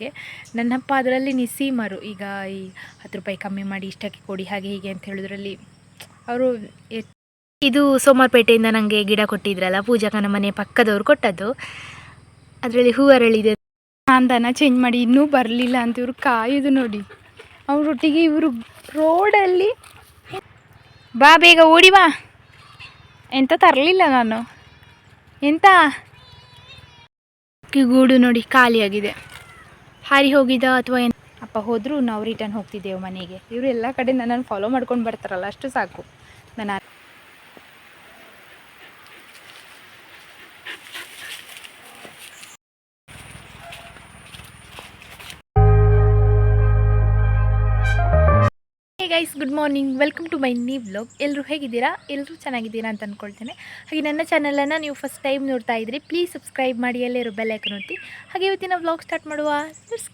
ಹಾಗೆ. ನನ್ನ ಹಬ್ಬ ಅದರಲ್ಲಿ ನಿಸೀಮರು. ಈಗ ಈ ಹತ್ತು ರೂಪಾಯಿ ಕಮ್ಮಿ ಮಾಡಿ ಇಷ್ಟಕ್ಕೆ ಕೊಡಿ, ಹಾಗೆ ಹೀಗೆ ಅಂತ ಹೇಳೋದ್ರಲ್ಲಿ ಅವರು ಇದು ಸೋಮಾರ್ಪೇಟೆಯಿಂದ ನನಗೆ ಗಿಡ ಕೊಟ್ಟಿದ್ರಲ್ಲ ಪೂಜಾಕನ ಮನೆ ಪಕ್ಕದವ್ರು ಕೊಟ್ಟದ್ದು. ಅದರಲ್ಲಿ ಹೂ ಅರಳಿದೆ. ಚೇಂಜ್ ಮಾಡಿ ಇನ್ನೂ ಬರಲಿಲ್ಲ ಅಂತ ಇವರು ಕಾಯೋದು ನೋಡಿ. ಅವರೊಟ್ಟಿಗೆ ಇವರು ರೋಡಲ್ಲಿ ಬಾ ಬೇಗ ಓಡಿ ಬಾ. ಎಂತ ತರಲಿಲ್ಲ ನಾನು. ಎಂತ? ಗೂಡು ನೋಡಿ, ಖಾಲಿಯಾಗಿದೆ. ಹಾರಿ ಹೋಗಿದ ಅಥವಾ ಏನು? ಅಪ್ಪ ಹೋದರೂ, ನಾವು ರಿಟರ್ನ್ ಹೋಗ್ತಿದ್ದೆವು ಮನೆಗೆ. ಇವರು ಎಲ್ಲ ಕಡೆ ನನ್ನನ್ನು ಫಾಲೋ ಮಾಡ್ಕೊಂಡು ಬರ್ತಾರಲ್ಲ, ಅಷ್ಟು ಸಾಕು. Guys good morning welcome to my ನೀ ವ್ಲಾಗ್ ಎಲ್ಲರೂ ಹೇಗಿದ್ದೀರಾ? ಎಲ್ಲರೂ ಚೆನ್ನಾಗಿದ್ದೀರಾ ಅಂತ ಅಂದ್ಕೊಳ್ತೇನೆ ಹಾಗೆ ನನ್ನ ಚಾನಲನ್ನು ನೀವು ಫಸ್ಟ್ ಟೈಮ್ ನೋಡ್ತಾ ಇದ್ರಿ ಪ್ಲೀಸ್ ಸಬ್ಸ್ಕ್ರೈಬ್ ಮಾಡಿ ಎಲ್ಲರೂ ಬೆಲ್ ಐಕನ್ ಒತ್ತಿ. ಹಾಗೆ ಇವತ್ತಿನ ವ್ಲಾಗ್ ಸ್ಟಾರ್ಟ್ ಮಾಡುವ. ಲೆಟ್ಸ್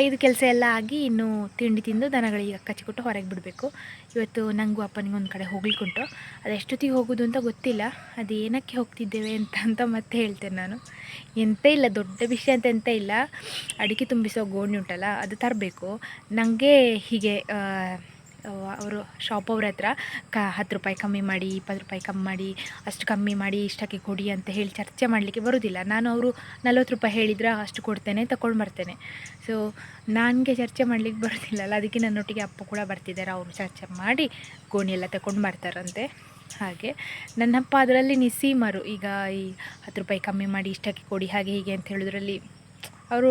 ಇದು ಕೆಲಸ ಎಲ್ಲ ಆಗಿ ಇನ್ನು ತಿಂಡಿ ತಿಂದು ದನಗಳಿಗೆ ಕಚ್ಚಿಕೊಟ್ಟು ಹೊರಗೆ ಬಿಡಬೇಕು. ಇವತ್ತು ನನಗೂ ಅಪ್ಪನಿಗೆ ಒಂದು ಕಡೆ ಹೋಗ್ಲಿಕ್ಕುಂಟು. ಅದು ಎಷ್ಟೊತ್ತಿಗೆ ಹೋಗೋದು ಅಂತ ಗೊತ್ತಿಲ್ಲ. ಅದು ಏನಕ್ಕೆ ಹೋಗ್ತಿದ್ದೇವೆ ಅಂತ ಅಂತ ಮತ್ತೆ ಹೇಳ್ತೇನೆ ನಾನು. ಎಂತ ಇಲ್ಲ, ದೊಡ್ಡ ವಿಷಯ ಅಂತ ಎಂತ ಇಲ್ಲ. ಅಡಿಕೆ ತುಂಬಿಸೋ ಗೋಣಿ ಉಂಟಲ್ಲ, ಅದು ತರಬೇಕು. ನನಗೆ ಹೀಗೆ ಅವರು ಶಾಪ್ ಅವ್ರ ಹತ್ರ, ಕ, ಹತ್ತು ರೂಪಾಯಿ ಕಮ್ಮಿ ಮಾಡಿ, ಇಪ್ಪತ್ತು ರೂಪಾಯಿ ಕಮ್ಮಿ ಮಾಡಿ, ಅಷ್ಟು ಕಮ್ಮಿ ಮಾಡಿ, ಇಷ್ಟಕ್ಕೆ ಕೊಡಿ ಅಂತ ಹೇಳಿ ಚರ್ಚೆ ಮಾಡಲಿಕ್ಕೆ ಬರೋದಿಲ್ಲ. ನಾನು ಅವರು ನಲ್ವತ್ತು ರೂಪಾಯಿ ಹೇಳಿದ್ರೆ ಅಷ್ಟು ಕೊಡ್ತೇನೆ ತಗೊಂಡು ಬರ್ತೇನೆ ಸೊ ನನಗೆ ಚರ್ಚೆ ಮಾಡಲಿಕ್ಕೆ ಬರೋದಿಲ್ಲಲ್ಲ, ಅದಕ್ಕೆ ನನ್ನೊಟ್ಟಿಗೆ ಅಪ್ಪ ಕೂಡ ಬರ್ತಿದ್ದಾರೆ. ಅವರು ಚರ್ಚೆ ಮಾಡಿ ಗೋಣಿಯೆಲ್ಲ ತಗೊಂಡು ಬರ್ತಾರಂತೆ ಹಾಗೆ, ನನ್ನಪ್ಪ ಅದರಲ್ಲಿ ನಿಸೀಮರು ಈಗ ಈ ಹತ್ತು ರೂಪಾಯಿ ಕಮ್ಮಿ ಮಾಡಿ, ಇಷ್ಟಕ್ಕೆ ಕೊಡಿ, ಹಾಗೆ ಹೀಗೆ ಅಂತ ಹೇಳೋದ್ರಲ್ಲಿ ಅವರು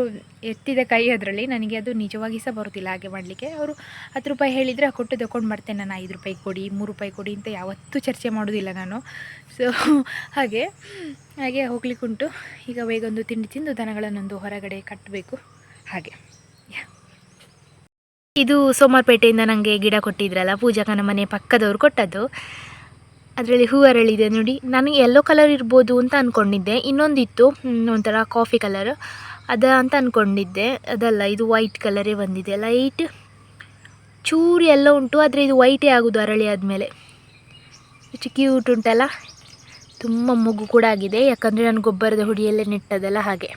ಎತ್ತಿದ ಕೈ ಅದರಲ್ಲಿ, ನನಗೆ ಅದು ನಿಜವಾಗಿ ಸಹ ಬರೋದಿಲ್ಲ ಹಾಗೆ ಮಾಡಲಿಕ್ಕೆ. ಅವರು ಹತ್ತು ರೂಪಾಯಿ ಹೇಳಿದರೆ ಕೊಟ್ಟು ತಗೊಂಡು ಬರ್ತೇನೆ ನಾನು, ಐದು ರೂಪಾಯಿ ಕೊಡಿ, ಮೂರು ರೂಪಾಯಿ ಕೊಡಿ ಅಂತ ಯಾವತ್ತೂ ಚರ್ಚೆ ಮಾಡೋದಿಲ್ಲ ನಾನು. ಸೊ ಹಾಗೆ ಹಾಗೆ ಹೋಗ್ಲಿಕ್ಕುಂಟು ಈಗ ಬೇಗ ಒಂದು ತಿಂಡಿ ತಿಂದು ದನಗಳನ್ನೊಂದು ಹೊರಗಡೆ ಕಟ್ಟಬೇಕು. ಹಾಗೆ. ಇದು ಸೋಮಾರ್ಪೇಟೆಯಿಂದ ನನಗೆ ಗಿಡ ಕೊಟ್ಟಿದ್ರಲ್ಲ ಪೂಜಾಕನ ಮನೆ ಪಕ್ಕದವ್ರು ಕೊಟ್ಟದ್ದು. ಅದರಲ್ಲಿ ಹೂ ಅರಳಿದೆ ನೋಡಿ, ನನಗೆ ಯೆಲ್ಲೋ ಕಲರ್ ಇರ್ಬೋದು ಅಂತ ಅಂದ್ಕೊಂಡಿದ್ದೆ ಇನ್ನೊಂದಿತ್ತು ಒಂಥರ ಕಾಫಿ ಕಲರ್ ಅದ ಅಂತ ಅಂದ್ಕೊಂಡಿದ್ದೆ ಅದಲ್ಲ, ಇದು ವೈಟ್ ಕಲರೇ ಬಂದಿದೆ. ಲೈಟ್ ಚೂರು ಎಲ್ಲ ಉಂಟು, ಆದರೆ ಇದು ವೈಟೇ ಆಗೋದು ಅರಳಿ ಆದಮೇಲೆ. ಎಷ್ಟು ಕ್ಯೂಟ್ ಉಂಟಲ್ಲ? ತುಂಬ ಮಗು ಕೂಡ ಆಗಿದೆ. ಯಾಕಂದರೆ ನಾನು ಗೊಬ್ಬರದ ಹುಡಿಯಲ್ಲೇ ನೆಟ್ಟದಲ್ಲ ಹಾಗೆ.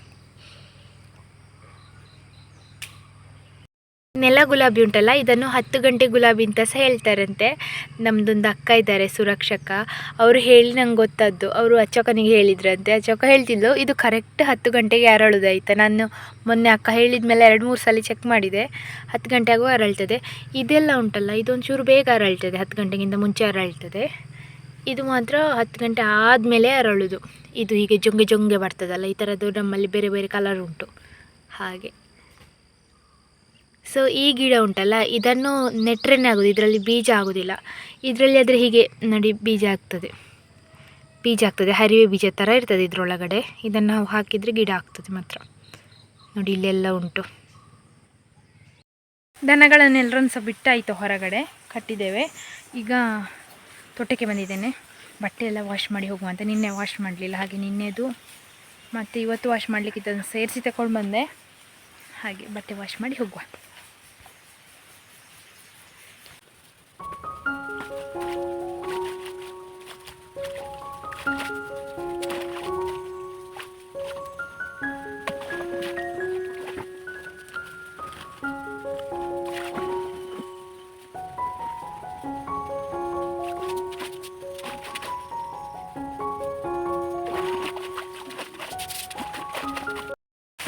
ನೆಲ ಗುಲಾಬಿ ಉಂಟಲ್ಲ, ಇದನ್ನು ಹತ್ತು ಗಂಟೆ ಗುಲಾಬಿ ಅಂತ ಸಹ ಹೇಳ್ತಾರಂತೆ. ನಮ್ಮದೊಂದು ಅಕ್ಕ ಇದ್ದಾರೆ, ಸುರಕ್ಷಕ. ಅವರು ಹೇಳಿ ನಂಗೆ ಗೊತ್ತದ್ದು. ಅವರು ಅಚ್ಚಕ್ಕನಿಗೆ ಹೇಳಿದ್ರಂತೆ. ಅಚ್ಚಕ್ಕ ಹೇಳ್ತಿದ್ಲು, ಇದು ಕರೆಕ್ಟ್ ಹತ್ತು ಗಂಟೆಗೆ ಅರಳುದಾಯ್ತಾ? ನಾನು ಮೊನ್ನೆ ಅಕ್ಕ ಹೇಳಿದ ಮೇಲೆ ಎರಡು ಮೂರು ಸಲ ಚೆಕ್ ಮಾಡಿದೆ. ಹತ್ತು ಗಂಟೆಗೂ ಅರಳ್ತದೆ. ಇದೆಲ್ಲ ಉಂಟಲ್ಲ, ಇದೊಂಚೂರು ಬೇಗ ಅರಳ್ತದೆ, ಹತ್ತು ಗಂಟೆಗಿಂತ ಮುಂಚೆ ಅರಳ್ತದೆ. ಇದು ಮಾತ್ರ ಹತ್ತು ಗಂಟೆ ಆದಮೇಲೆ ಅರಳುದು. ಇದು ಹೀಗೆ ಜೊಂಗೆ ಜೊಂಗೆ ಬರ್ತದಲ್ಲ, ಈ ಥರದ್ದು ನಮ್ಮಲ್ಲಿ ಬೇರೆ ಬೇರೆ ಕಲರ್ ಉಂಟು. ಹಾಗೆ. ಸೊ ಈ ಗಿಡ ಉಂಟಲ್ಲ, ಇದನ್ನು ನೆಟ್ರೆನೇ ಆಗೋದು, ಇದರಲ್ಲಿ ಬೀಜ ಆಗೋದಿಲ್ಲ. ಇದರಲ್ಲಿ ಆದರೆ ಹೀಗೆ ನೋಡಿ ಬೀಜ ಆಗ್ತದೆ. ಬೀಜ ಆಗ್ತದೆ, ಹರಿವೆ ಬೀಜ ಥರ ಇರ್ತದೆ ಇದರೊಳಗಡೆ. ಇದನ್ನು ನಾವು ಹಾಕಿದರೆ ಗಿಡ ಆಗ್ತದೆ ಮಾತ್ರ. ನೋಡಿ, ಇಲ್ಲೆಲ್ಲ ಉಂಟು. ದನಗಳನ್ನೆಲ್ಲರನ್ನು ಸಹ ಬಿಟ್ಟಾಯಿತು ಹೊರಗಡೆ, ಕಟ್ಟಿದ್ದೇವೆ. ಈಗ ತೋಟಕ್ಕೆ ಬಂದಿದ್ದೇನೆ. ಬಟ್ಟೆ ಎಲ್ಲ ವಾಶ್ ಮಾಡಿ ಹೋಗುವ ಅಂತ. ನಿನ್ನೆ ವಾಶ್ ಮಾಡಲಿಲ್ಲ, ಹಾಗೆ ನಿನ್ನೆದು ಮತ್ತು ಇವತ್ತು ವಾಶ್ ಮಾಡಲಿಕ್ಕೆ ಇದನ್ನು ಸೇರಿಸಿ ತಗೊಂಡು ಬಂದೆ. ಹಾಗೆ ಬಟ್ಟೆ ವಾಶ್ ಮಾಡಿ ಹೋಗುವ.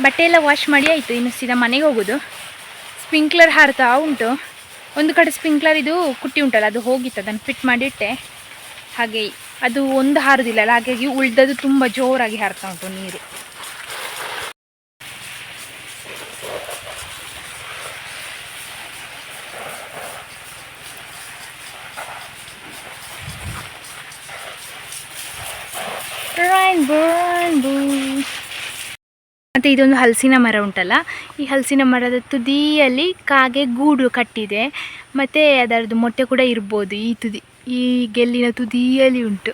ಬಟ್ಟೆ ಎಲ್ಲ ವಾಶ್ ಮಾಡಿ ಆಯಿತು. ಇನ್ನು ಸೀದಾ ಮನೆಗೆ ಹೋಗೋದು. ಸ್ಪ್ರಿಂಕ್ಲರ್ ಹಾರ್ತಾ ಉಂಟು. ಒಂದು ಕಡೆ ಸ್ಪ್ರಿಂಕ್ಲರ್ ಇದು ಕುಟ್ಟಿ ಉಂಟಲ್ಲ, ಅದು ಹೋಗಿತ್ತು. ಅದನ್ನು ಫಿಟ್ ಮಾಡಿಟ್ಟೆ. ಹಾಗೆ ಅದು ಒಂದು ಹಾರುದಿಲ್ಲಲ್ಲ ಹಾಗಾಗಿ ಉಳ್ದದ್ದು ತುಂಬ ಜೋರಾಗಿ ಹಾರ್ತಾ ಉಂಟು ನೀರು. ಮತ್ತು ಇದೊಂದು ಹಲಸಿನ ಮರ ಉಂಟಲ್ಲ? ಈ ಹಲಸಿನ ಮರದ ತುದಿಯಲ್ಲಿ ಕಾಗೆ ಗೂಡು ಕಟ್ಟಿದೆ. ಮತ್ತು ಅದರದ್ದು ಮೊಟ್ಟೆ ಕೂಡ ಇರ್ಬೋದು. ಈ ತುದಿ, ಈ ಗೆಲ್ಲಿನ ತುದಿಯಲ್ಲಿ ಉಂಟು.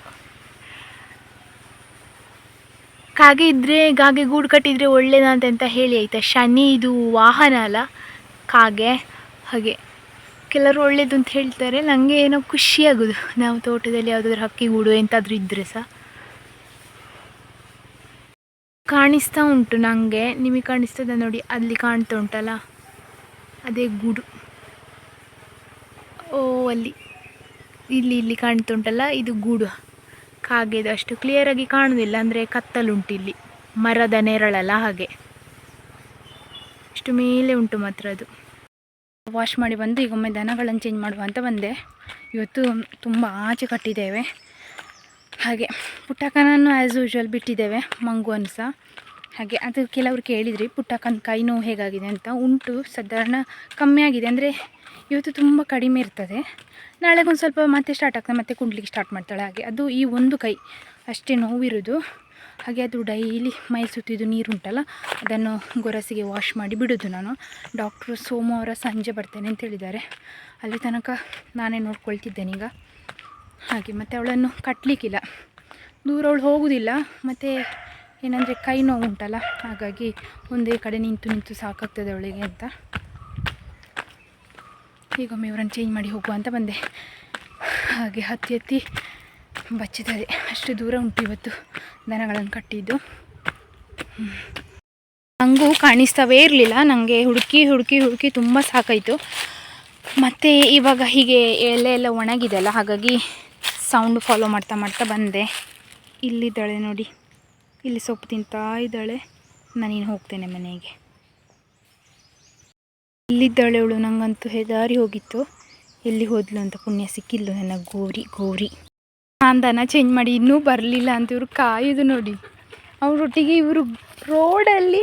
ಕಾಗೆ ಇದ್ದರೆ ಕಾಗೆ ಗೂಡು ಕಟ್ಟಿದರೆ ಒಳ್ಳೇದಂತ ಅಂತ ಹೇಳಿ ಆಯಿತಾ? ಶನಿ ಇದು ವಾಹನ ಅಲ್ಲ? ಕಾಗೆ, ಹಾಗೆ. ಕೆಲವರು ಒಳ್ಳೇದು ಅಂತ ಹೇಳ್ತಾರೆ. ನನಗೆ ಏನೋ ಖುಷಿಯಾಗೋದು. ನಾವು ತೋಟದಲ್ಲಿ ಯಾವುದಾದ್ರೂ ಹಕ್ಕಿ ಗೂಡು ಎಂತಾದರೂ ಇದ್ದರೆ ಸಹ ಕಾಣಿಸ್ತಾ ಉಂಟು ನನಗೆ ನಿಮಗೆ ಕಾಣಿಸ್ತದೆ ನೋಡಿ, ಅಲ್ಲಿ ಕಾಣ್ತಾ ಉಂಟಲ್ಲ? ಅದೇ ಗೂಡು. ಓ, ಅಲ್ಲಿ. ಇಲ್ಲಿ ಇಲ್ಲಿ ಕಾಣ್ತಾ ಉಂಟಲ್ಲ, ಇದು ಗೂಡು. ಕಾಗೆದು ಅಷ್ಟು ಕ್ಲಿಯರಾಗಿ ಕಾಣುವುದಿಲ್ಲ ಅಂದರೆ ಕತ್ತಲುಂಟು ಇಲ್ಲಿ. ಮರದ ನೆರಳಲ್ಲ ಹಾಗೆ. ಇಷ್ಟು ಮೇಲೆ ಉಂಟು ಮಾತ್ರ ಅದು. ವಾಶ್ ಮಾಡಿ ಬಂದು, ಈಗ ಒಮ್ಮೆ ದನಗಳನ್ನು ಚೇಂಜ್ ಮಾಡುವ ಅಂತ ಬಂದೆ. ಇವತ್ತು ತುಂಬ ಆಚೆ ಕಟ್ಟಿದ್ದೇವೆ. ಹಾಗೆ ಪುಟ್ಟಕ್ಕನನ್ನು ಆ್ಯಸ್ ಯೂಶ್ವಲ್ ಬಿಟ್ಟಿದ್ದೇವೆ, ಮಂಗುವನ್ನು ಸಹ. ಹಾಗೆ ಅದು ಕೆಲವರು ಕೇಳಿದ್ರಿ ಪುಟ್ಟಕ್ಕನ ಕೈ ನೋವು ಹೇಗಾಗಿದೆ ಅಂತ. ಉಂಟು, ಸಾಧಾರಣ ಕಮ್ಮಿ ಆಗಿದೆ. ಅಂದರೆ ಇವತ್ತು ತುಂಬ ಕಡಿಮೆ ಇರ್ತದೆ. ನಾಳೆಗೊಂದು ಸ್ವಲ್ಪ ಮತ್ತೆ ಸ್ಟಾರ್ಟ್ ಆಗ್ತದೆ, ಮತ್ತೆ ಕುಂಡ್ಲಿಕ್ಕೆ ಸ್ಟಾರ್ಟ್ ಮಾಡ್ತಾಳೆ. ಹಾಗೆ ಅದು ಈ ಒಂದು ಕೈ, ಅಷ್ಟೇ ನೋವಿರೋದು. ಹಾಗೆ ಅದು ಡೈಲಿ ಮೈ ಸುತ್ತಿದ್ದು ನೀರುಂಟಲ್ಲ ಅದನ್ನು ಗೊರಸಿಗೆ ವಾಶ್ ಮಾಡಿ ಬಿಡೋದು ನಾನು. ಡಾಕ್ಟ್ರು ಸೋಮವಾರ ಸಂಜೆ ಬರ್ತೇನೆ ಅಂತ ಹೇಳಿದ್ದಾರೆ. ಅಲ್ಲಿ ತನಕ ನಾನೇ ನೋಡ್ಕೊಳ್ತಿದ್ದೇನೆ ಈಗ. ಹಾಗೆ ಮತ್ತು ಅವಳನ್ನು ಕಟ್ಟಲಿಕ್ಕಿಲ್ಲ ದೂರ ಅವಳು ಹೋಗುವುದಿಲ್ಲ ಮತ್ತು ಏನಂದರೆ ಕೈ ನೋವು ಉಂಟಲ್ಲ ಹಾಗಾಗಿ ಒಂದೇ ಕಡೆ ನಿಂತು ನಿಂತು ಸಾಕಾಗ್ತದೆ ಅವಳಿಗೆ ಅಂತ. ಈಗೊಮ್ಮೆ ಇವರನ್ನು ಚೇಂಜ್ ಮಾಡಿ ಹೋಗುವ ಅಂತ ಬಂದೆ. ಹಾಗೆ ಹತ್ತಿ ಹತ್ತಿ ಬಚ್ಚಿದ್ದಾರೆ. ಅಷ್ಟು ದೂರ ಉಂಟು ಇವತ್ತು ದನಗಳನ್ನು ಕಟ್ಟಿದ್ದು. ನನಗೂ ಕಾಣಿಸ್ತಾವೇ ಇರಲಿಲ್ಲ. ನನಗೆ ಹುಡುಕಿ ಹುಡುಕಿ ಹುಡುಕಿ ತುಂಬ ಸಾಕಾಯಿತು. ಮತ್ತು ಇವಾಗ ಹೀಗೆ ಎಲೆ ಎಲ್ಲ ಒಣಗಿದೆ ಅಲ್ಲ, ಹಾಗಾಗಿ ಸೌಂಡ್ ಫಾಲೋ ಮಾಡ್ತಾ ಮಾಡ್ತಾ ಬಂದೆ. ಇಲ್ಲಿದ್ದಾಳೆ ನೋಡಿ. ಇಲ್ಲಿ ಸೊಪ್ಪು ತಿಂತಾ ಇದ್ದಾಳೆ. ನಾನಿನ್ನು ಹೋಗ್ತೇನೆ ಮನೆಗೆ. ಇಲ್ಲಿದ್ದಾಳೆ ಅವಳು. ನನಗಂತೂ ಹೆದಾರಿ ಹೋಗಿತ್ತು. ಎಲ್ಲಿ ಹೋದ್ಲು ಅಂತ ಪುಣ್ಯ ಸಿಕ್ಕಿಲ್ಲ ನನ್ನ ಗೋರಿ ಗೋರಿ. ನಾನು ದನ ಚೇಂಜ್ ಮಾಡಿ ಇನ್ನೂ ಬರಲಿಲ್ಲ ಅಂತ ಇವರು ಕಾಯೋದು ನೋಡಿ. ಅವರೊಟ್ಟಿಗೆ ಇವರು ರೋಡಲ್ಲಿ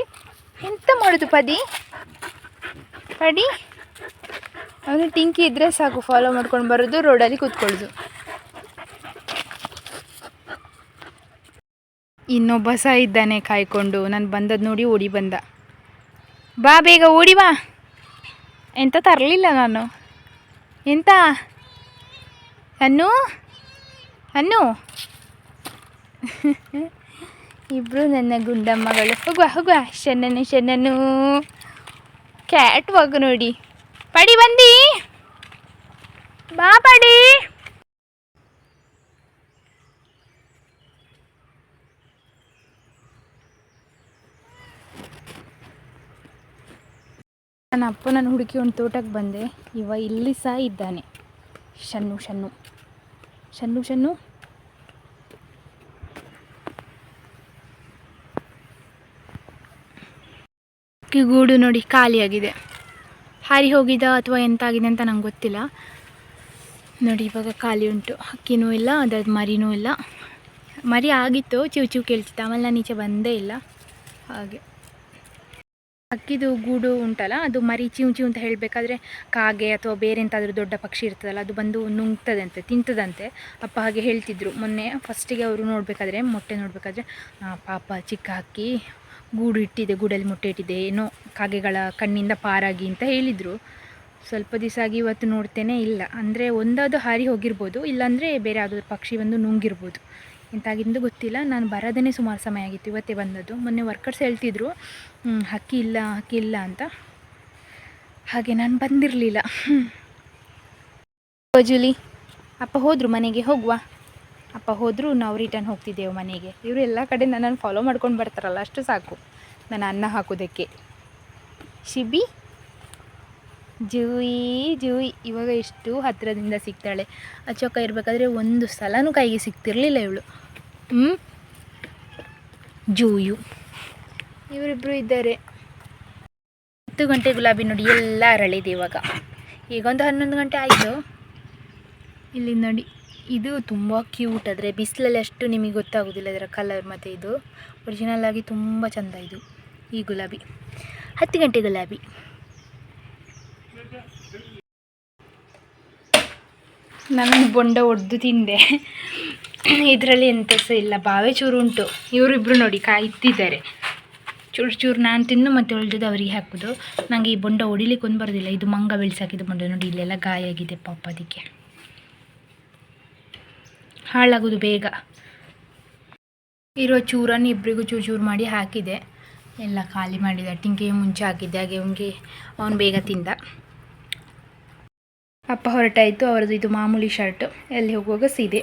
ಎಂತ ಮಾಡೋದು ಪದಿ? ಪಡಿ ಅವನು ಟಿಂಕಿ ಇದ್ದರೆ ಸಾಕು. ಫಾಲೋ ಮಾಡ್ಕೊಂಡು ಬರೋದು ರೋಡಲ್ಲಿ ಕೂತ್ಕೊಳ್ಳೋದು. ಇನ್ನೊಬ್ಬ ಸಹ ಇದ್ದಾನೆ ಕಾಯ್ಕೊಂಡು. ನಾನು ಬಂದದ್ದು ನೋಡಿ ಓಡಿ ಬಂದ. ಬಾ ಬೇಗ ಓಡಿ ಬಾ. ಎಂತ ತರಲಿಲ್ಲ ನಾನು. ಎಂತ? ಅನ್ನು? ಅನ್ನು? ಇಬ್ಬರು ನನ್ನ ಗುಂಡಮ್ಮಗಳು. ಹೋಗುವ ಹೋಗುವ. ಶನ್ನನು ಶನ್ನನು ಕ್ಯಾಟ್ ಹೋಗು ನೋಡಿ. ಪಡಿ ಬಂದಿ. ಬಾ, ಪಡಿ. ನನ್ನ ಅಪ್ಪ ನನ್ನ ಹುಡುಕಿ ಒಂದು ತೋಟಕ್ಕೆ ಬಂದೆ. ಇವ ಇಲ್ಲಿ ಸಹ ಇದ್ದಾನೆ. ಶನ್ನು ಶನ್ನು. ಶನ್ನು ಶನ್ನು. ಗೂಡು ನೋಡಿ ಖಾಲಿಯಾಗಿದೆ. ಹಾರಿ ಹೋಗಿದ ಅಥವಾ ಎಂತ ಆಗಿದೆ ಅಂತ ನಂಗೆ ಗೊತ್ತಿಲ್ಲ. ನೋಡಿ, ಇವಾಗ ಖಾಲಿ ಉಂಟು. ಹಕ್ಕಿನೂ ಇಲ್ಲ ಅದಾದ ಮರಿನೂ ಇಲ್ಲ. ಮರಿ ಆಗಿತ್ತು, ಚಿವ್ ಚಿವ್ ಕೇಳ್ತಿತ್ತು. ಆಮೇಲೆ ನಾನು ಈಚೆ ಬಂದೇ ಇಲ್ಲ. ಹಾಗೆ. ಹಕ್ಕಿದು ಗೂಡು ಉಂಟಲ್ಲ, ಅದು ಮರಿ ಚಿಂಚಿ ಅಂತ ಹೇಳಬೇಕಾದ್ರೆ ಕಾಗೆ ಅಥವಾ ಬೇರೆ ಎಂತಾದರೂ ದೊಡ್ಡ ಪಕ್ಷಿ ಇರ್ತದಲ್ಲ, ಅದು ಬಂದು ನುಂಗ್ತದಂತೆ, ತಿಂತದಂತೆ. ಅಪ್ಪ ಹಾಗೆ ಹೇಳ್ತಿದ್ರು. ಮೊನ್ನೆ ಫಸ್ಟಿಗೆ ಅವರು ನೋಡಬೇಕಾದ್ರೆ, ಮೊಟ್ಟೆ ನೋಡಬೇಕಾದ್ರೆ ಪಾಪ ಚಿಕ್ಕ ಹಕ್ಕಿ ಗೂಡು ಇಟ್ಟಿದೆ, ಗೂಡಲ್ಲಿ ಮೊಟ್ಟೆ ಇಟ್ಟಿದೆ, ಏನೋ ಕಾಗೆಗಳ ಕಣ್ಣಿಂದ ಪಾರಾಗಿ ಅಂತ ಹೇಳಿದರು. ಸ್ವಲ್ಪ ದಿವಸ ಆಗಿ ಇವತ್ತು ನೋಡ್ತೇನೆ ಇಲ್ಲ. ಅಂದರೆ ಒಂದಾದು ಹಾರಿ ಹೋಗಿರ್ಬೋದು, ಇಲ್ಲಾಂದರೆ ಬೇರೆ ಯಾವುದಾದ್ರು ಪಕ್ಷಿ ಬಂದು ನುಂಗಿರ್ಬೋದು. ಎಂತಾಗಿಂದು ಗೊತ್ತಿಲ್ಲ. ನಾನು ಬರೋದೇ ಸುಮಾರು ಸಮಯ ಆಗಿತ್ತು. ಇವತ್ತೇ ಬಂದದ್ದು. ಮೊನ್ನೆ ವರ್ಕರ್ಸ್ ಹೇಳ್ತಿದ್ರು ಹಕ್ಕಿ ಇಲ್ಲ ಹಕ್ಕಿ ಇಲ್ಲ ಅಂತ. ಹಾಗೆ ನಾನು ಬಂದಿರಲಿಲ್ಲ. ಜೂಲಿ. ಅಪ್ಪ ಹೋದರು ಮನೆಗೆ? ಹೋಗುವ. ಅಪ್ಪ ಹೋದರೂ, ನಾವು ರಿಟರ್ನ್ ಹೋಗ್ತಿದ್ದೆವು ಮನೆಗೆ. ಇವರು ಎಲ್ಲ ಕಡೆ ನನ್ನನ್ನು ಫಾಲೋ ಮಾಡ್ಕೊಂಡು ಬರ್ತಾರಲ್ಲ, ಅಷ್ಟು ಸಾಕು. ನಾನು ಅನ್ನ ಹಾಕೋದಕ್ಕೆ. ಶಿಬಿ? ಜೂಯಿ ಜೂಯಿ. ಇವಾಗ ಎಷ್ಟು ಹತ್ತಿರದಿಂದ ಸಿಗ್ತಾಳೆ. ಅಚ್ಚೊಕ್ಕ ಇರಬೇಕಾದ್ರೆ ಒಂದು ಸಲನೂ ಕೈಗೆ ಸಿಗ್ತಿರ್ಲಿಲ್ಲ ಇವಳು. ಹ್ಞೂ ಜೂಯು. ಇವರಿಬ್ಬರು ಇದ್ದಾರೆ. ಹತ್ತು ಗಂಟೆ ಗುಲಾಬಿ ನೋಡಿ ಎಲ್ಲ ಅರಳಿದೆ ಇವಾಗ. ಈಗ ಒಂದು ಹನ್ನೊಂದು ಗಂಟೆ ಆಯಿತು. ಇಲ್ಲಿ ನೋಡಿ, ಇದು ತುಂಬ ಕ್ಯೂಟ್ ಆದರೆ ಬಿಸಿಲಲ್ಲಿ ಅಷ್ಟು ನಿಮಗೆ ಗೊತ್ತಾಗೋದಿಲ್ಲ ಇದರ ಕಲರ್ ಮತ್ತು ಇದು. ಒರಿಜಿನಲ್ ಆಗಿ ತುಂಬ ಚೆಂದ ಇದು ಈ ಗುಲಾಬಿ. ಹತ್ತು ಗಂಟೆ ಗುಲಾಬಿ. ನಾನು ಬೊಂಡ ಒಡೆದು ತಿಂದೆ. ಇದರಲ್ಲಿ ಎಂತ ಸಹ ಇಲ್ಲ, ಬಾವೆ ಚೂರು ಉಂಟು. ಇವರಿಬ್ಬರು ನೋಡಿ ಕಾಯ್ತಿದ್ದಾರೆ. ಚೂರು ಚೂರು ನಾನು ತಿನ್ನು ಮತ್ತೆ ಉಳಿದದ್ದು ಅವರಿಗೆ ಹಾಕೋದು. ನನಗೆ ಈ ಬೊಂಡ ಹೊಡಿಲಿಕ್ಕೆ ಒಂದು ಬರೋದಿಲ್ಲ. ಇದು ಮಂಗ ಬೆಳೆಸಾಕಿದ್ದು ಬೊಂಡ ನೋಡಿ, ಇಲ್ಲೆಲ್ಲ ಗಾಯ ಆಗಿದೆ ಪಾಪ ಅದಕ್ಕೆ. ಹಾಳಾಗೋದು ಬೇಗ. ಇರೋ ಚೂರನ್ನು ಇಬ್ಬರಿಗೂ ಚೂರು ಚೂರು ಮಾಡಿ ಹಾಕಿದೆ. ಎಲ್ಲ ಖಾಲಿ ಮಾಡಿದೆ. ಟಿಂಕಿಗೆ ಮುಂಚೆ ಹಾಕಿದ್ದೆ. ಹಾಗೆ ಅವನಿಗೆ, ಅವನು ಬೇಗ ತಿಂದ. ಅಪ್ಪ ಹೊರಟಾಯಿತು ಅವರದ್ದು ಇದು ಮಾಮೂಲಿ ಶರ್ಟ್. ಎಲ್ಲಿ ಹೋಗುವಾಗ ಸೀದೆ.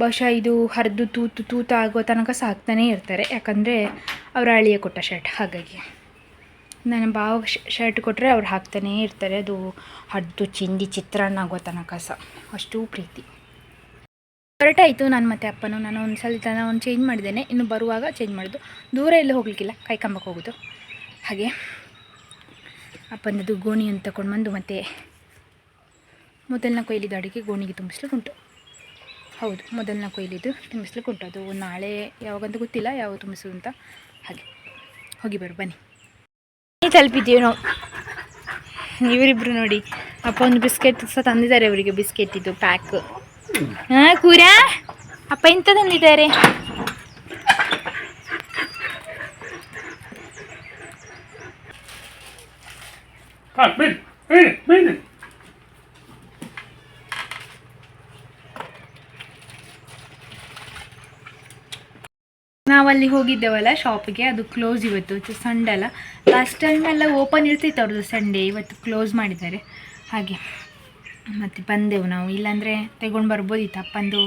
ಬಹುಶಃ ಇದು ಹರಿದು ತೂತು ತೂತ ಆಗೋ ತನಕ ಸಾಕ್ತಾನೇ ಇರ್ತಾರೆ, ಯಾಕಂದರೆ ಅವರ ಅಳಿಯ ಕೊಟ್ಟ ಶರ್ಟ್, ಹಾಗಾಗಿ. ನನ್ನ ಬಾವ ಶರ್ಟ್ ಕೊಟ್ಟರೆ ಅವ್ರು ಹಾಕ್ತಾನೇ ಇರ್ತಾರೆ, ಅದು ಹರಿದು ಚಿಂದಿ ಚಿತ್ರಾನ್ನ ಆಗೋ ತನಕ ಸಹ ಅಷ್ಟು ಪ್ರೀತಿ. ಹೊರಟಾಯಿತು ನಾನು ಮತ್ತೆ ಅಪ್ಪನು, ನಾನು ಒಂದು ಸಲ ತನ ಒಂದು ಚೇಂಜ್ ಮಾಡಿದ್ದೇನೆ, ಇನ್ನು ಬರುವಾಗ ಚೇಂಜ್ ಮಾಡೋದು. ದೂರ ಎಲ್ಲೂ ಹೋಗ್ಲಿಕ್ಕಿಲ್ಲ, ಕೈ ಕಂಬಕ್ಕೆ ಹೋಗೋದು. ಹಾಗೆ ಅಪ್ಪನದು ಗೋಣಿಯನ್ನು ತಗೊಂಡು ಬಂದು ಮತ್ತೆ ಮೊದಲನ ಕೊಯ್ಲಿದ ಅಡುಗೆ ಗೋಣಿಗೆ ತುಂಬಿಸ್ಲಿಕ್ಕುಂಟು. ಹೌದು, ಮೊದಲನ ಕೊಯ್ಲಿದ್ದು ತುಂಬಿಸ್ಲಿಕ್ಕುಂಟು. ಅದು ನಾಳೆ ಯಾವಾಗಂತ ಗೊತ್ತಿಲ್ಲ, ಯಾವಾಗ ತುಂಬಿಸೋದು ಅಂತ ಹಾಗೆ. ಹೋಗಿ ಬರು, ಬನ್ನಿ. ತಲುಪಿದ್ದೀವಿ ನಾವು. ಇವರಿಬ್ಬರು ನೋಡಿ. ಅಪ್ಪ ಒಂದು ಬಿಸ್ಕೆಟ್ ಸಹ ತಂದಿದ್ದಾರೆ ಅವರಿಗೆ, ಬಿಸ್ಕೆಟ್ ಇದು ಪ್ಯಾಕ್ ಹಾಂ ಕೂರ? ಅಪ್ಪ ಎಂತ ತಂದಿದ್ದಾರೆ? ನಾವಲ್ಲಿ ಹೋಗಿದ್ದೇವಲ್ಲ ಶಾಪಿಗೆ ಅದು ಕ್ಲೋಸ್ ಇವತ್ತು ಸಂಡೆ ಅಲ್ಲ. ಲಾಸ್ಟ್ ಟೈಮ್ ಎಲ್ಲ ಓಪನ್ ಇರ್ತಿತ್ತು ಅವ್ರದ್ದು ಸಂಡೇ ಇವತ್ತು ಕ್ಲೋಸ್ ಮಾಡಿದ್ದಾರೆ. ಹಾಗೆ. ಮತ್ತು ಬಂದೆವು ನಾವು. ಇಲ್ಲಾಂದರೆ ತೆಗೊಂಡು ಬರ್ಬೋದಿತ್ತು. ಅಪ್ಪಂದು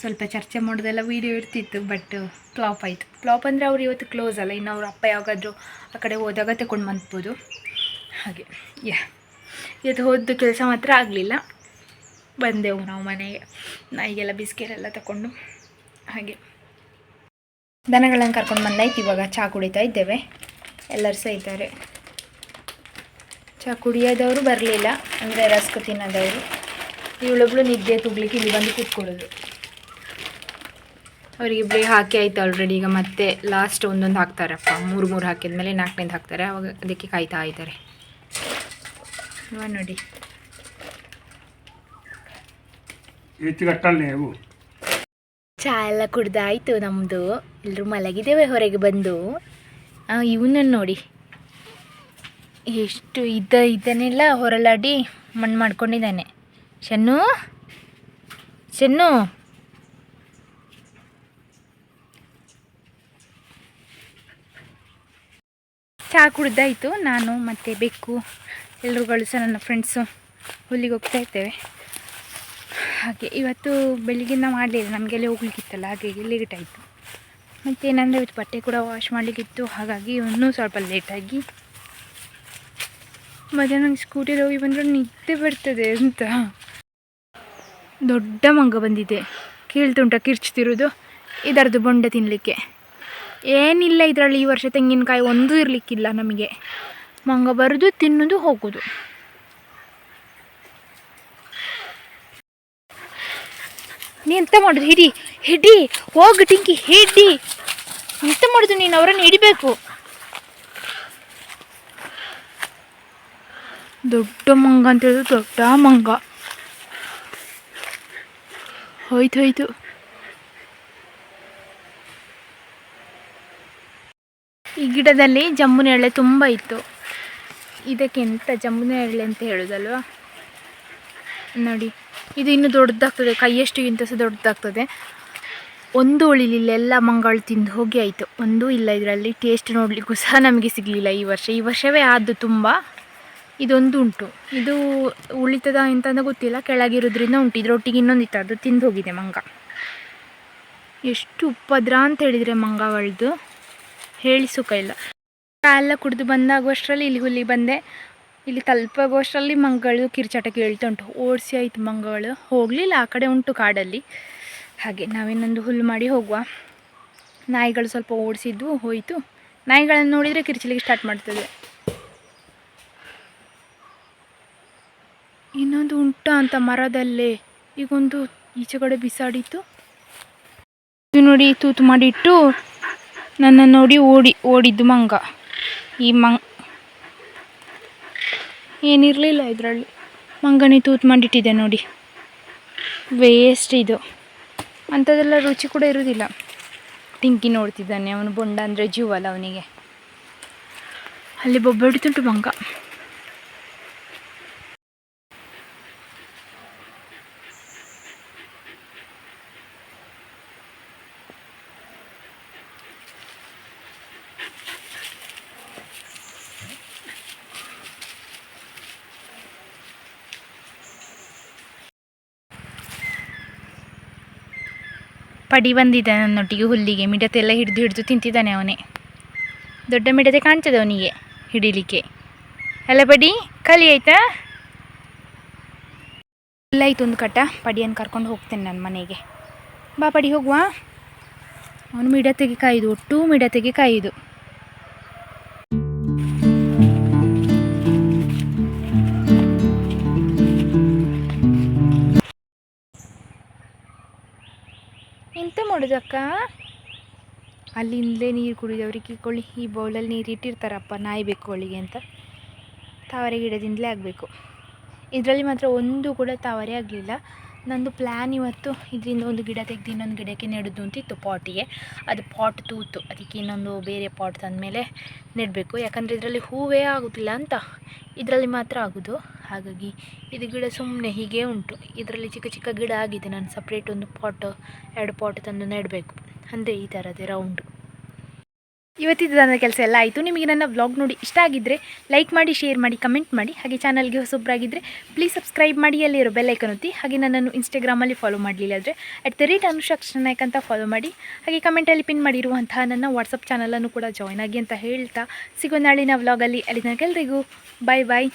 ಸ್ವಲ್ಪ ಚರ್ಚೆ ಮಾಡೋದೆಲ್ಲ ವೀಡಿಯೋ ಇರ್ತಿತ್ತು ಬಟ್ ಫ್ಲಾಪ್ ಆಯಿತು. ಫ್ಲಾಪ್ ಅಂದರೆ ಅವ್ರು ಇವತ್ತು ಕ್ಲೋಸ್ ಅಲ್ಲ. ಇನ್ನು ಅವ್ರ ಅಪ್ಪ ಯಾವಾಗಾದರೂ ಆ ಕಡೆ ಹೋದಾಗ ತಗೊಂಡು ಬಂದ್ಬೋದು. ಹಾಗೆ. ಯಾ ಇವತ್ತು ಹೋದ ಕೆಲಸ ಮಾತ್ರ ಆಗಲಿಲ್ಲ. ಬಂದೆವು ನಾವು ಮನೆಗೆ. ನಾಯಿಗೆಲ್ಲ ಬಿಸ್ಕೆಟ್ ತಗೊಂಡು ಹಾಗೆ. ದನಗಳನ್ನು ಕರ್ಕೊಂಡು ಬಂದಾಯ್ತು, ಇವಾಗ ಚಹಾ ಕುಡಿತಾ ಇದ್ದೇವೆ. ಎಲ್ಲರೂ ಸಹ ಇದ್ದಾರೆ. ಚಹಾ ಕುಡಿಯೋದವರು ಬರಲಿಲ್ಲ, ಅಂದರೆ ರಸ್ಕು ತಿನ್ನೋದವರು. ಇವಳೊಬ್ಳು ನಿದ್ದೆ ತುಗ್ಲಿಕ್ಕೆ ಇಲ್ಲಿ ಬಂದು ಕೂತ್ಕೊಳ್ಳೋದು. ಅವರಿಗೆ ಬ್ರೇಕ್ ಹಾಕಿ ಆಯ್ತು ಆಲ್ರೆಡಿ ಈಗ ಮತ್ತೆ ಲಾಸ್ಟ್ ಒಂದೊಂದು ಹಾಕ್ತಾರಪ್ಪ. ಮೂರು ಮೂರು ಹಾಕಿದ ಮೇಲೆ ನಾಲ್ಕನೇದು ಹಾಕ್ತಾರೆ. ಅವಾಗ ಅದಕ್ಕೆ ಕಾಯ್ತಾ ಇದ್ದಾರೆ. ನೋಡಿ ಹೆಚ್ಚು ಕಟ್ಟಲ್ಲ ನೀವು. ಚಹಾ ಎಲ್ಲ ಕುಡ್ದಾಯ್ತು ನಮ್ಮದು ಎಲ್ಲರೂ ಮಲಗಿದ್ದೇವೆ ಹೊರಗೆ ಬಂದು. ಇವನನ್ನು ನೋಡಿ. ಎಷ್ಟು ಇದ್ದ ಇದನ್ನೆಲ್ಲ ಹೊರಲಾಡಿ ಮಣ್ಣು ಮಾಡ್ಕೊಂಡಿದ್ದಾನೆ. ಶನ್ನು? ಚೆನ್ನು ಚಹಾ ಕುಡ್ದಾಯ್ತು. ನಾನು ಮತ್ತು ಬೆಕ್ಕು ಎಲ್ಲರುಗಳು ಸಹ ನನ್ನ ಫ್ರೆಂಡ್ಸು ಹುಲ್ಲಿಗೆ ಹೋಗ್ತಾ ಇರ್ತೇವೆ ಹಾಗೆ ಇವತ್ತು ಬೆಳಿಗ್ಗಿನ ಮಾಡಲಿಲ್ಲ ನಮಗೆಲ್ಲ ಹೋಗ್ಲಿಕ್ಕಿತ್ತಲ್ಲ ಹಾಗಾಗಿ ಲೇಟ್ ಆಯಿತು ಮತ್ತೇನಂದರೆ ಇವತ್ತು ಬಟ್ಟೆ ಕೂಡ ವಾಶ್ ಮಾಡಲಿಕ್ಕಿತ್ತು, ಹಾಗಾಗಿ ಇನ್ನೂ ಸ್ವಲ್ಪ ಲೇಟಾಗಿ ಮತ್ತು ನಂಗೆ ಸ್ಕೂಟಿಲಿ ಹೋಗಿ ಬಂದರೆ ನಿದ್ದೆ ಬರ್ತದೆ ಅಂತ. ದೊಡ್ಡ ಮಂಗ ಬಂದಿದೆ. ಕೀಳ್ತುಂಟ ಕಿರ್ಚ್ತಿರೋದು? ಇದರದ್ದು ಬೊಂಡೆ ತಿನ್ನಲಿಕ್ಕೆ ಏನಿಲ್ಲ ಇದರಲ್ಲಿ ಈ ವರ್ಷ ತೆಂಗಿನಕಾಯಿ ಒಂದೂ ಇರಲಿಕ್ಕಿಲ್ಲ ನಮಗೆ. ಮಂಗ ಬರೋದು, ತಿನ್ನೋದು, ಹೋಗೋದು. ನೀ ಎಂತ ಮಾಡೋದು ಹಿಡಿ ಹಿಡಿ, ಹೋಗು ಟಿಂಕಿ, ಹಿಡಿ. ಎಂತ ಮಾಡೋದು ನೀನು? ಅವರನ್ನು ಹಿಡಿಬೇಕು. ದೊಡ್ಡ ಮಂಗ ಅಂತ ಹೇಳಿದ್ರು ದೊಡ್ಡ ಮಂಗ. ಹೋಯ್ತು ಹೋಯ್ತು. ಈ ಗಿಡದಲ್ಲಿ ಜಂಬುನ ಎಳೆ ತುಂಬ ಇತ್ತು. ಇದಕ್ಕೆ ಎಂತ ಜಂಬುನ ಎಳೆ ಅಂತ ಹೇಳೋದಲ್ವಾ? ನೋಡಿ. ಇದು ಇನ್ನು ದೊಡ್ಡದಾಗ್ತದೆ ಕೈಯಷ್ಟಿಗಿಂತ ಸಹ ದೊಡ್ಡದಾಗ್ತದೆ. ಒಂದು ಉಳಿಲಿಲ್ಲ, ಎಲ್ಲ ಮಂಗಳು ತಿಂದು ಹೋಗಿ ಆಯಿತು. ಒಂದೂ ಇಲ್ಲ ಇದರಲ್ಲಿ ಟೇಸ್ಟ್ ನೋಡಲಿಕ್ಕೂ ಸಹ ನಮಗೆ ಸಿಗಲಿಲ್ಲ ಈ ವರ್ಷ. ಈ ವರ್ಷವೇ ಆದ್ದು ತುಂಬ. ಇದೊಂದು ಉಂಟು. ಇದು ಉಳಿತದ ಅಂತ ಗೊತ್ತಿಲ್ಲ, ಕೆಳಗಿರೋದ್ರಿಂದ ಉಂಟು. ಇದರೊಟ್ಟಿಗೆ ಇನ್ನೊಂದಿತ್ತು ಅದು ತಿಂದು ಹೋಗಿದೆ ಮಂಗ. ಎಷ್ಟು ಉಪದ್ರ ಅಂತ ಹೇಳಿದರೆ ಮಂಗಗಳದ್ದು ಹೇಳಿ ಸುಖ ಇಲ್ಲ. ಎಲ್ಲ ಕುಡಿದು ಬಂದಾಗುವಷ್ಟರಲ್ಲಿ ಇಲ್ಲಿ ಹುಲಿ ಬಂದೆ. ಇಲ್ಲಿ ತಲುಪಾಗುವಷ್ಟರಲ್ಲಿ ಮಂಗಳು ಕಿರ್ಚಾಟ ಕೇಳ್ತಾ ಉಂಟು ಓಡಿಸಿ ಆಯಿತು ಮಂಗಳು. ಹೋಗಲಿಲ್ಲ, ಆ ಕಡೆ ಉಂಟು ಕಾಡಲ್ಲಿ. ಹಾಗೆ, ನಾವಿನ್ನೊಂದು ಹುಲ್ಲು ಮಾಡಿ ಹೋಗುವ. ನಾಯಿಗಳು ಸ್ವಲ್ಪ ಓಡಿಸಿದ್ದು, ಹೋಯಿತು. ನಾಯಿಗಳನ್ನು ನೋಡಿದರೆ ಕಿರ್ಚಲಿಗೆ ಸ್ಟಾರ್ಟ್ ಮಾಡ್ತದೆ. ಇನ್ನೊಂದು ಉಂಟ ಅಂತ ಮರದಲ್ಲೇ. ಈಗೊಂದು ಈಚೆ ಕಡೆ ಬಿಸಾಡಿತ್ತು. ಇದು ನೋಡಿ, ತೂತು ಮಾಡಿಟ್ಟು ನನ್ನ ನೋಡಿ ಓಡಿ, ಓಡಿದ್ದು ಮಂಗ. ಈ ಮಂಗ ಏನಿರಲಿಲ್ಲ ಇದರಲ್ಲಿ. ಮಂಗನಿ ತೂತು ಮಾಡಿಟ್ಟಿದೆ ನೋಡಿ. ವೇಸ್ಟ್ ಇದು. ಅಂಥದ್ದೆಲ್ಲ ರುಚಿ ಕೂಡ ಇರೋದಿಲ್ಲ. ಟಿಂಕಿ ನೋಡ್ತಿದ್ದಾನೆ ಅವನು, ಬೊಂಡ ಅಂದರೆ ಜೀವಲ್ಲ ಅವನಿಗೆ. ಅಲ್ಲಿ ಬೊಬ್ಬಡಿತುಂಟು ಮಂಗ. ಪಡಿ ಬಂದಿದ್ದ ನನ್ನೊಟ್ಟಿಗೆ ಹುಲ್ಲಿಗೆ. ಮಿಡತೆ ಎಲ್ಲ ಹಿಡಿದು ಹಿಡಿದು ತಿಂತಿದ್ದಾನೆ ಅವನೇ. ದೊಡ್ಡ ಮಿಡತೆ ಕಾಣ್ತದೆ ಅವನಿಗೆ ಹಿಡಿಲಿಕ್ಕೆ. ಎಲ್ಲ ಪಡಿ ಕಲಿ ಆಯ್ತಾ? ಆಯ್ತು ಒಂದು ಕಟ್ಟ. ಪಡಿಯನ್ನು ಕರ್ಕೊಂಡು ಹೋಗ್ತೇನೆ ನನ್ನ ಮನೆಗೆ. ಬಾ ಪಡಿ, ಹೋಗುವ. ಅವನು ಮಿಡತೆಗೆ ಕಾಯ್ದು, ಒಟ್ಟು ಮಿಡತೆಗೆ ಕಾಯ್ದು. ಅಕ್ಕ ಅಲ್ಲಿಂದಲೇ ನೀರು ಕುಡಿದವ್ರಿಗೆ ಇಕ್ಕೊಳ್ಳಿ ಈ ಬೌಲಲ್ಲಿ ನೀರು ಇಟ್ಟಿರ್ತಾರಪ್ಪ ನಾಯಿ ಬೆಕ್ಕುಗಳಿಗೆ ಅಂತ. ತಾವರೆ ಗಿಡದಿಂದಲೇ ಆಗಬೇಕು. ಇದರಲ್ಲಿ ಮಾತ್ರ ಒಂದು ಕೂಡ ತಾವರೆ ಆಗಲಿಲ್ಲ. ನಂದು ಪ್ಲ್ಯಾನ್ ಇವತ್ತು, ಇದರಿಂದ ಒಂದು ಗಿಡ ತೆಗೆದು ಇನ್ನೊಂದು ಗಿಡಕ್ಕೆ ನೆಡೋದು ಅಂತಿತ್ತು ಪಾಟಿಗೆ ಅದು ಪಾಟ್ ತೂತು, ಅದಕ್ಕೆ ಇನ್ನೊಂದು ಬೇರೆ ಪಾಟ್ ತಂದಮೇಲೆ ನೆಡಬೇಕು. ಯಾಕಂದರೆ ಇದರಲ್ಲಿ ಹೂವೇ ಆಗೋದಿಲ್ಲ ಅಂತ. ಇದರಲ್ಲಿ ಮಾತ್ರ ಆಗೋದು. ಹಾಗಾಗಿ ಇದು ಗಿಡ ಸುಮ್ಮನೆ ಹೀಗೆ ಉಂಟು. ಇದರಲ್ಲಿ ಚಿಕ್ಕ ಚಿಕ್ಕ ಗಿಡ ಆಗಿದೆ. ನಾನು ಸಪ್ರೇಟ್ ಒಂದು ಪಾಟ್ ಎರಡು ಪಾಟ್ ತಂದು ನೆಡಬೇಕು. ಅಂದರೆ ಈ ಥರದೇ ರೌಂಡ್ ಇವತ್ತಿದ್ದು ನನ್ನ ಕೆಲಸ ಎಲ್ಲ ಆಯಿತು. ನಿಮಗೆ ನನ್ನ ವ್ಲಾಗ್ ನೋಡಿ ಇಷ್ಟ ಆಗಿದ್ದರೆ ಲೈಕ್ ಮಾಡಿ ಶೇರ್ ಮಾಡಿ ಕಮೆಂಟ್ ಮಾಡಿ. ಹಾಗೆ ಚಾನಲ್ಗೆ ಹೊಸೊಬ್ಬರಾಗಿದ್ದರೆ ಪ್ಲೀಸ್ ಸಬ್ಸ್ಕ್ರೈಬ್ ಮಾಡಿ. ಅಲ್ಲಿರೋ ಬೆಲ್ ಐಕನ್ ಒತ್ತಿ. ಹಾಗೆ ನನ್ನನ್ನು ಇನ್ಸ್ಟಾಗ್ರಾಮಲ್ಲಿ ಫಾಲೋ ಮಾಡಲಿಲ್ಲ ಆದರೆ ಅಟ್ ದ ರೇಟ್ ಅನುಷಕ್ಷನಾಯಕ್ ಅಂತ ಫಾಲೋ ಮಾಡಿ. ಹಾಗೆ ಕಮೆಂಟಲ್ಲಿ ಪಿನ್ ಮಾಡಿರುವಂತಹ ನನ್ನ ವಾಟ್ಸಪ್ ಚಾನಲನ್ನು ಕೂಡ ಜಾಯ್ನ್ ಆಗಿ ಅಂತ ಹೇಳ್ತಾ ಸಿಗೋ ನಾಳಿನ ವ್ಲಾಗಲ್ಲಿ ಅಲ್ಲಿ ತನಕ ಎಲ್ರಿಗೂ ಬಾಯ್ ಬಾಯ್